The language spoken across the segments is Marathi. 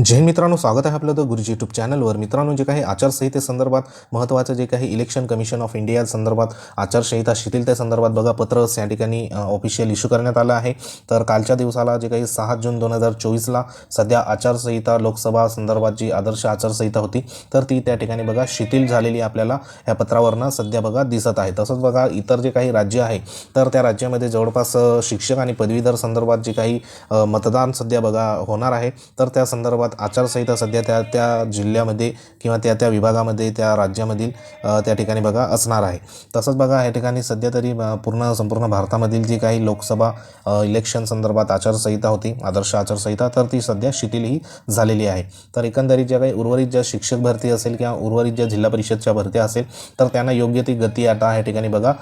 जय मित्रांनो स्वागत आहे आपलं द गुरुजी यूट्यूब चॅनलवर. मित्रांनो जे काही आचारसंहितेसंदर्भात महत्त्वाचं जे काही इलेक्शन कमिशन ऑफ इंडिया संदर्भात आचारसंहिता शिथिलतेसंदर्भात बघा पत्र या ठिकाणी ऑफिशियल इश्यू करण्यात आलं आहे. तर कालच्या दिवसाला जे काही सहा जून दोन हजार चोवीसला सध्या आचारसंहिता लोकसभा संदर्भात जी आदर्श आचारसंहिता होती तर ती त्या ठिकाणी बघा शिथिल झालेली आपल्याला या पत्रावरनं सध्या बघा दिसत आहे. तसंच बघा इतर जे काही राज्य आहे तर त्या राज्यामध्ये जवळपास शिक्षक आणि पदवीधर संदर्भात जे काही मतदान सध्या बघा होणार आहे तर त्या संदर्भात आचारसंहिता सध्या त्या त्या जिल्ह्यामध्ये किंवा त्या त्या विभागामध्ये त्या राज्यामधील त्या ठिकाणी बघा असणार आहे. तसंच बघा या ठिकाणी सध्या तरी पूर्ण संपूर्ण भारतामधील जी काही लोकसभा इलेक्शन संदर्भात आचारसंहिता होती आदर्श आचारसंहिता तर ती सध्या शिथिलही झालेली आहे. तर एकंदरीत ज्या काही उर्वरित ज्या शिक्षक भरती असेल किंवा उर्वरित ज्या जिल्हा परिषदच्या भरत्या असेल तर त्यांना योग्य ती गती आता या ठिकाणी बघा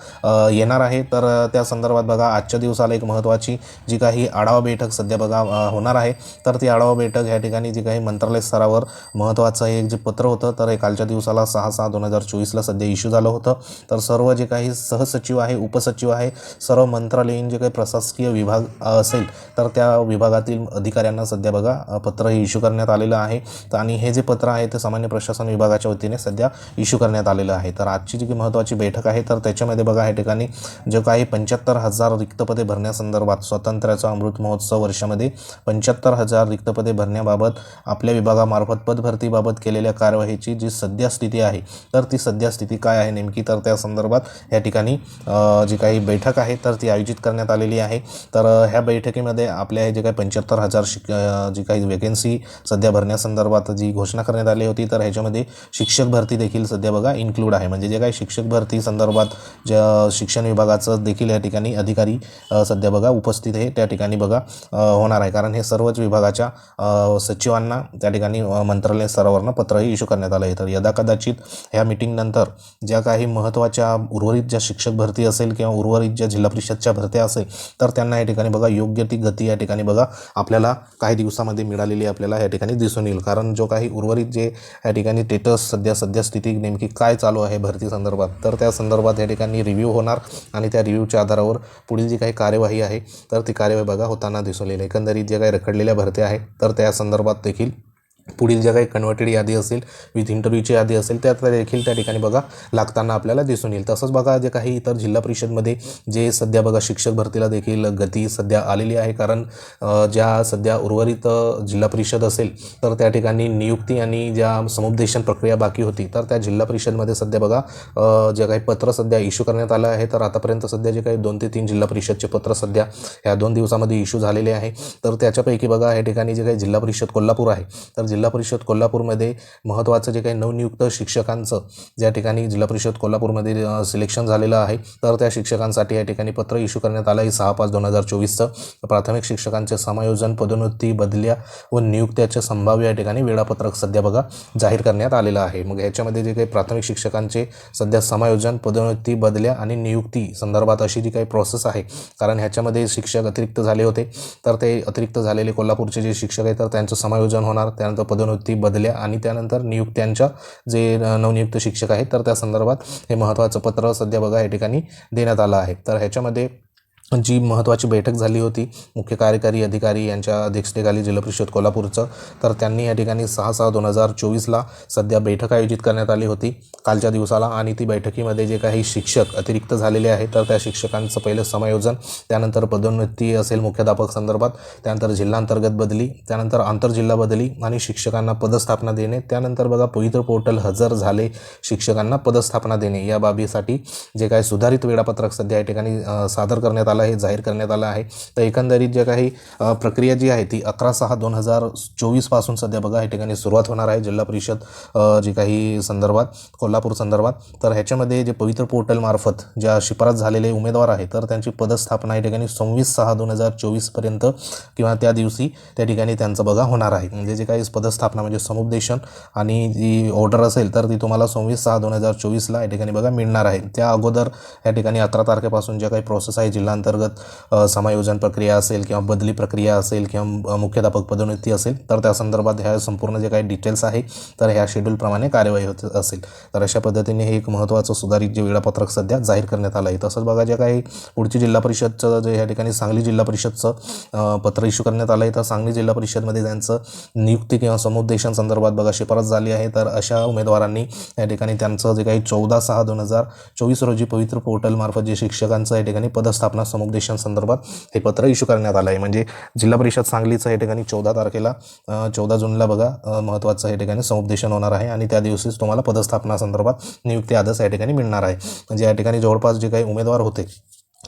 येणार आहे. तर त्या संदर्भात बघा आजच्या दिवसाला एक महत्त्वाची जी काही आढावा बैठक सध्या बघा होणार आहे. तर ती आढावा बैठक या ठिकाणी जी काही मंत्रालय स्तरावर महत्त्वाचं एक जे पत्र होतं तर हे कालच्या दिवसाला सहा सहा दोन हजार चोवीसला सध्या इश्यू झालं होतं. तर सर्व जे काही सहसचिव आहे उपसचिव आहे सर्व मंत्रालयीन जे काही प्रशासकीय विभाग असेल तर त्या विभागातील अधिकाऱ्यांना सध्या बघा पत्र हे इश्यू करण्यात आलेलं आहे. तर आणि हे जे पत्र आहे ते सामान्य प्रशासन विभागाच्या वतीने सध्या इश्यू करण्यात आलेलं आहे. तर आजची जी काही महत्त्वाची बैठक आहे तर त्याच्यामध्ये बघा या ठिकाणी जे काही पंच्याहत्तर हजार रिक्तपदे भरण्यासंदर्भात स्वातंत्र्याचा अमृत महोत्सव वर्षामध्ये पंच्याहत्तर हजार रिक्तपदे भरण्याबाबत आपल्या विभागामार्फत पदभरतीबाबत केलेल्या कार्यवाहीची जी सध्या स्थिती आहे तर ती सध्या स्थिती काय आहे नेमकी? तर त्या संदर्भात या ठिकाणी जी काही बैठक आहे तर ती आयोजित करण्यात आलेली आहे. तर ह्या बैठकीमध्ये आपल्या जे काही पंच्याहत्तर हजार शिक जी काही वेकेन्सी सध्या भरण्यासंदर्भात जी घोषणा करण्यात आली होती तर ह्याच्यामध्ये शिक्षक भरती देखील सध्या बघा इन्क्लूड आहे. म्हणजे जे काही शिक्षक भरती संदर्भात ज्या शिक्षण विभागाचं देखील या ठिकाणी अधिकारी सध्या बघा उपस्थित हे त्या ठिकाणी बघा होणार आहे. कारण हे सर्वच विभागाच्या सचिव सचिवांना त्या ठिकाणी मंत्रालय स्तरावरनं पत्रही इश्यू करण्यात आलं. आहे तर यदा कदाचित ह्या मिटिंगनंतर ज्या काही महत्त्वाच्या उर्वरित ज्या शिक्षक भरती असेल किंवा उर्वरित ज्या जिल्हा परिषदच्या भरत्या असेल तर त्यांना या ठिकाणी बघा योग्य ती गती या ठिकाणी बघा आपल्याला काही दिवसामध्ये मिळालेली आपल्याला या ठिकाणी दिसून येईल. कारण जो काही उर्वरित जे या ठिकाणी स्टेटस सध्या सध्या स्थिती नेमकी काय चालू आहे भरती संदर्भात तर त्या संदर्भात या ठिकाणी रिव्ह्यू होणार आणि त्या रिव्ह्यूच्या आधारावर पुढील जी काही कार्यवाही आहे तर ती कार्यवाही बघा होताना दिसून येईल. एकंदरीत जे काही रखडलेल्या भरत्या आहे तर त्या संदर्भात देखील पुढील ज्या काही कन्वर्टेड यादी असेल विथ इंटरव्ह्यूची यादी असेल त्या देखील त्या ठिकाणी बघा लागताना आपल्याला दिसून येईल. तसंच बघा जे काही इतर जिल्हा परिषदमध्ये जे सध्या बघा शिक्षक भरतीला देखील गती सध्या आलेली आहे. कारण ज्या सध्या उर्वरित जिल्हा परिषद असेल तर त्या ठिकाणी नियुक्ती आणि ज्या समुपदेशन प्रक्रिया बाकी होती तर त्या जिल्हा परिषदमध्ये सध्या बघा जे काही पत्र सध्या इश्यू करण्यात आलं आहे तर आतापर्यंत सध्या जे काही दोन ते तीन जिल्हा परिषदचे पत्र सध्या ह्या दोन दिवसामध्ये इश्यू झालेले आहे. तर त्याच्यापैकी बघा या ठिकाणी जे काही जिल्हा परिषद कोल्हापूर आहे तर जिल्हा परिषद कोल्हापूरमध्ये महत्त्वाचं जे काही नवनियुक्त शिक्षकांचं ज्या ठिकाणी जिल्हा परिषद कोल्हापूरमध्ये सिलेक्शन झालेलं आहे तर त्या शिक्षकांसाठी या ठिकाणी पत्र इश्यू करण्यात आलं आहे. सहा पाच दोन हजार चोवीसचं प्राथमिक शिक्षकांचे समायोजन पदोन्नती बदल्या व नियुक्त्याचे संभाव्य या ठिकाणी वेळापत्रक सध्या बघा जाहीर करण्यात आलेलं आहे. मग याच्यामध्ये जे काही प्राथमिक शिक्षकांचे सध्या समायोजन पदोन्नती बदल्या आणि नियुक्ती संदर्भात अशी जी काही प्रोसेस आहे कारण ह्याच्यामध्ये शिक्षक अतिरिक्त झाले होते तर ते अतिरिक्त झालेले कोल्हापूरचे जे शिक्षक आहेत तर त्यांचं समायोजन होणार त्यानंतर पदोन्नती बदल्या आणि त्यानंतर नियुक्त्यांच्या जे नवनियुक्त शिक्षक आहेत तर त्या संदर्भात हे महत्त्वाचं पत्र सध्या बघा या ठिकाणी देण्यात आलं आहे. तर ह्याच्यामध्ये जी महत्त्वाची बैठक झाली होती मुख्य कार्यकारी अधिकारी यांच्या अध्यक्षतेखाली जिल्हा परिषद कोल्हापूरचं तर त्यांनी या ठिकाणी सहा सहा दोन हजार चोवीसला सध्या बैठक आयोजित करण्यात आली होती. कालच्या दिवसाला आणि ती बैठकीमध्ये जे काही शिक्षक अतिरिक्त झालेले आहेत तर त्या शिक्षकांचं पहिलं समायोजन त्यानंतर पदोन्नती असेल मुख्याध्यापक संदर्भात त्यानंतर जिल्हांतर्गत बदली त्यानंतर आंतरजिल्हा बदली आणि शिक्षकांना पदस्थापना देणे त्यानंतर बघा पवित्र पोर्टल हजर झाले शिक्षकांना पदस्थापना देणे या बाबीसाठी जे काही सुधारित वेळापत्रक सध्या या ठिकाणी सादर करण्यात आलं हे जाहीर करण्यात आलं आहे. तर एकंदरीत जे काही प्रक्रिया जी आहे ती अकरा सहा दोन हजार चोवीसपासून सध्या बघा या ठिकाणी सुरुवात होणार आहे जिल्हा परिषद जी काही संदर्भात कोल्हापूर संदर्भात. तर ह्याच्यामध्ये जे पवित्र पोर्टलमार्फत ज्या शिफारस झालेले उमेदवार आहे तर त्यांची पदस्थापना या ठिकाणी सव्वीस सहा दोन हजार चोवीसपर्यंत किंवा त्या दिवशी त्या ठिकाणी त्यांचं बघा होणार आहे. म्हणजे जे काही पदस्थापना म्हणजे समुपदेशन आणि जी ऑर्डर असेल तर ती तुम्हाला सव्वीस सहा दोन हजार चोवीसला या ठिकाणी बघा मिळणार आहे. त्या अगोदर या ठिकाणी अकरा तारखेपासून ज्या काही प्रोसेस आहे जिल्हांतर अंतर्गत समायोजन प्रक्रिया असेल किंवा बदली प्रक्रिया असेल किंवा मुख्याध्यापक पदोन्नती असेल तर त्या संदर्भात ह्या संपूर्ण जे काही डिटेल्स आहे तर ह्या शेड्यूलप्रमाणे कार्यवाही होत असेल. तर अशा पद्धतीने हे एक महत्त्वाचं सुधारित जे वेळापत्रक सध्या जाहीर करण्यात आलं आहे. तसंच बघा जे काही पुढची जिल्हा परिषदचं जे या ठिकाणी सांगली जिल्हा परिषदचं पत्र इश्यू करण्यात आलं आहे तर सांगली जिल्हा परिषदमध्ये त्यांचं नियुक्ती किंवा समुपदेशन संदर्भात बघा शिफारस झाली आहे. तर अशा उमेदवारांनी या ठिकाणी त्यांचं जे काही चौदा सहा दोन हजार चोवीस रोजी पवित्र पोर्टलमार्फत जे शिक्षकांचं या ठिकाणी पदस्थापना समुपदेशन हे पत्र इश्यू करण्यात आलं आहे म्हणजे जिल्हा परिषद सांगलीचं या ठिकाणी चौदा तारखेला चौदा जूनला बघा महत्त्वाचं या ठिकाणी समुपदेशन होणार आहे आणि त्या दिवशीच तुम्हाला पदस्थापना संदर्भात नियुक्ती आदेश या ठिकाणी मिळणार आहे. म्हणजे या ठिकाणी जवळपास जे काही उमेदवार होते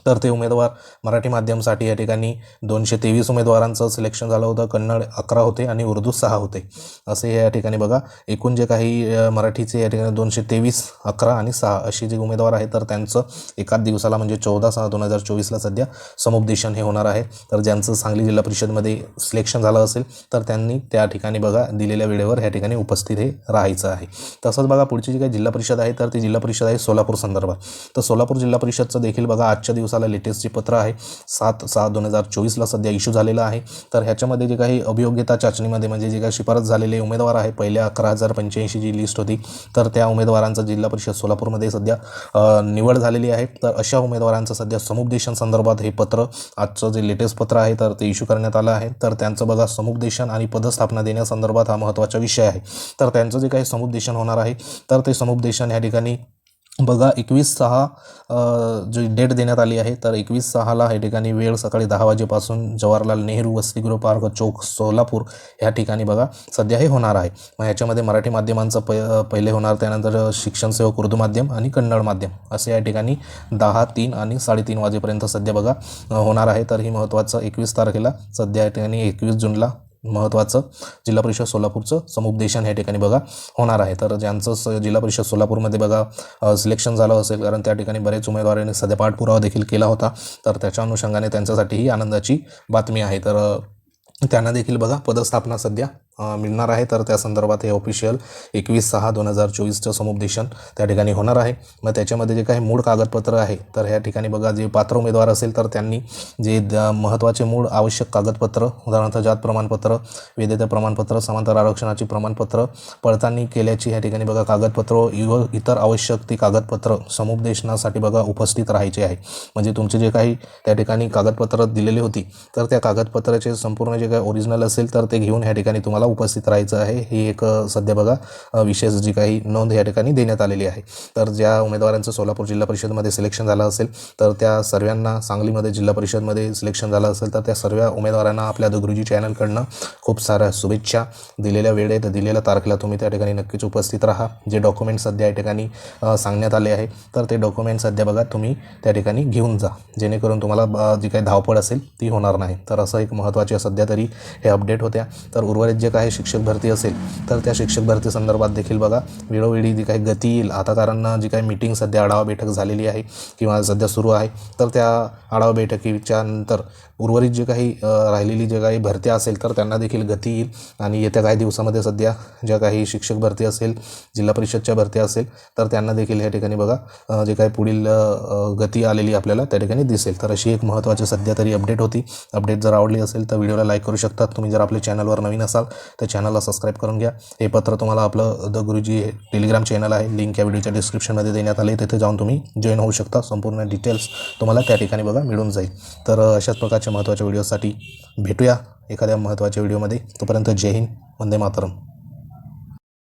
तर ते उमेदवार मराठी माध्यमसाठी या ठिकाणी दोनशे तेवीस उमेदवारांचं सिलेक्शन झालं होतं. कन्नड अकरा होते आणि उर्दू सहा होते. असे या ठिकाणी बघा. एकूण जे काही मराठीचे या ठिकाणी दोनशे तेवीस अकरा आणि सहा असे जे उमेदवार आहेत तर त्यांचं एकाच दिवसाला म्हणजे चौदा सहा दोन हजार चोवीसला सध्या समुपदेशन हे होणार आहे. तर ज्यांचं सांगली जिल्हा परिषदमध्ये सिलेक्शन झालं असेल तर त्यांनी त्या ठिकाणी बघा दिलेल्या वेळेवर ह्या ठिकाणी उपस्थित हे राहायचं आहे. तसंच बघा पुढची जी काही जिल्हा परिषद आहे तर ती जिल्हा परिषद आहे सोलापूर संदर्भात. तर सोलापूर जिल्हा परिषदचं देखील बघा आजच्या दिवसाला लेटेस्ट जे पत्र आहे सात सहा दोन हजार चोवीसला सध्या इश्यू झालेला आहे. तर ह्याच्यामध्ये जे काही अभियोग्यता चाचणीमध्ये म्हणजे जे काही शिफारस झालेले उमेदवार आहे पहिल्या अकरा हजार पंच्याऐंशी जी लिस्ट होती तर त्या उमेदवारांचा जिल्हा परिषद सोलापूरमध्ये सध्या निवड झालेली आहे. तर अशा उमेदवारांचं सध्या समुपदेशन संदर्भात हे पत्र आजचं जे लेटेस्ट पत्र आहे तर ते इश्यू करण्यात आलं आहे. तर त्यांचं बघा समुपदेशन आणि पदस्थापना देण्यासंदर्भात हा महत्त्वाचा विषय आहे. तर त्यांचं जे काही समुपदेशन होणार आहे तर ते समुपदेशन ह्या ठिकाणी बघा एकवीस सहा जी डेट देण्यात आली आहे तर एकवीस सहाला या ठिकाणी वेळ सकाळी दहा वाजेपासून जवाहरलाल नेहरू वसतिगृह पार्क चौक सोलापूर ह्या ठिकाणी बघा सध्या हे होणार आहे. मग ह्याच्यामध्ये मराठी माध्यमांचं प पहिले होणार त्यानंतर शिक्षण सेवक उर्दू माध्यम आणि कन्नड माध्यम असे या ठिकाणी दहा तीन आणि साडेतीन वाजेपर्यंत सध्या बघा होणार आहे. तर ही महत्त्वाचं एकवीस तारखेला सध्या या ठिकाणी एकवीस जूनला महत्त्वाचं. जिल्हा परिषद सोलापूरचं समुपदेशन या ठिकाणी बघा होणार आहे. तर ज्यांचं स जिल्हा परिषद सोलापूरमध्ये बघा सिलेक्शन झालं असेल कारण त्या ठिकाणी बरेच उमेदवारांनी सध्या पाठपुरावा देखील केला होता. तर त्याच्या अनुषंगाने त्यांच्यासाठी ही आनंदाची बातमी आहे. तर त्यांना देखील बघा पदस्थापना सध्या मिळणार आहे. तर त्या संदर्भात हे ऑफिशियल एकवीस सहा दोन हजार चोवीसचं समुपदेशन त्या ठिकाणी होणार आहे. मग त्याच्यामध्ये जे काही मूळ कागदपत्र आहे तर ह्या ठिकाणी बघा जे पात्र उमेदवार असेल तर त्यांनी जे द- महत्त्वाचे मूळ आवश्यक कागदपत्र उदाहरणार्थ जात प्रमाणपत्र वेदेत प्रमाणपत्र समांतर आरक्षणाची प्रमाणपत्र पडताळणी केल्याची ह्या ठिकाणी बघा कागदपत्र इव इतर आवश्यक ती कागदपत्र समुपदेशनासाठी बघा उपस्थित राहायचे आहे. म्हणजे तुमचे जे काही त्या ठिकाणी कागदपत्र दिलेली होती तर त्या कागदपत्राचे संपूर्ण जे काही ओरिजिनल असेल तर ते घेऊन ह्या ठिकाणी तुम्हाला उपस्थित राहायचं आहे. हे एक सध्या बघा विशेष जी काही नोंद या ठिकाणी देण्यात आलेली आहे. तर ज्या उमेदवारांचं सोलापूर जिल्हा परिषदमध्ये सिलेक्शन झालं असेल तर त्या सर्वांना सांगलीमध्ये जिल्हा परिषदमध्ये सिलेक्शन झालं असेल तर त्या सर्व उमेदवारांना आपल्या दुगुरुजी चॅनलकडनं खूप साऱ्या शुभेच्छा दिलेल्या वेळेत दिलेल्या तारखेला तुम्ही त्या ठिकाणी नक्कीच उपस्थित राहा. जे डॉक्युमेंट सध्या या ठिकाणी सांगण्यात आले आहे तर ते डॉक्युमेंट सध्या बघा तुम्ही त्या ठिकाणी घेऊन जा. जेणेकरून तुम्हाला जी काही धावपळ असेल ती होणार नाही. तर असं एक महत्त्वाचे सध्या तरी हे अपडेट होत्या. तर उर्वरित जे काही शिक्षक भरती असेल तर त्या शिक्षक भरती संदर्भात देखील बघा. वेळोवेळी जी काही गती येईल आता कारण जी काही मीटिंग सध्या आढावा बैठक झालेली आहे किंवा सध्या सुरू आहे तर त्या आढावा बैठकीच्या नंतर उर्वरित जे काही राहिलेली जे काही भरत्या असेल तर त्यांना देखील गती येईल. आणि येत्या काही दिवसामध्ये सध्या ज्या काही शिक्षक भरती असेल जिल्हा परिषदच्या भरती असेल तर त्यांना देखील या ठिकाणी बघा जे काही पुढील गती आलेली आपल्याला त्या ठिकाणी दिसेल. तर अशी एक महत्त्वाची सध्या तरी अपडेट होती. अपडेट जर आवडली असेल तर व्हिडिओला लाईक करू शकतात. तुम्ही जर आपल्या चॅनलवर नवीन असाल तर चॅनलला सबस्क्राईब करून घ्या. हे पत्र तुम्हाला आपलं द गुरुजी टेलिग्राम चॅनल आहे. लिंक या व्हिडिओच्या डिस्क्रिप्शनमध्ये देण्यात आले तिथे जाऊन तुम्ही जॉईन होऊ शकता. संपूर्ण डिटेल्स तुम्हाला त्या ठिकाणी बघा मिळून जाईल. तर अशाच प्रकारच्या महत्त्वाच्या व्हिडिओसाठी भेटूया एखाद्या महत्त्वाच्या व्हिडिओमध्ये तोपर्यंत जय हिंद. वंदे मातरम.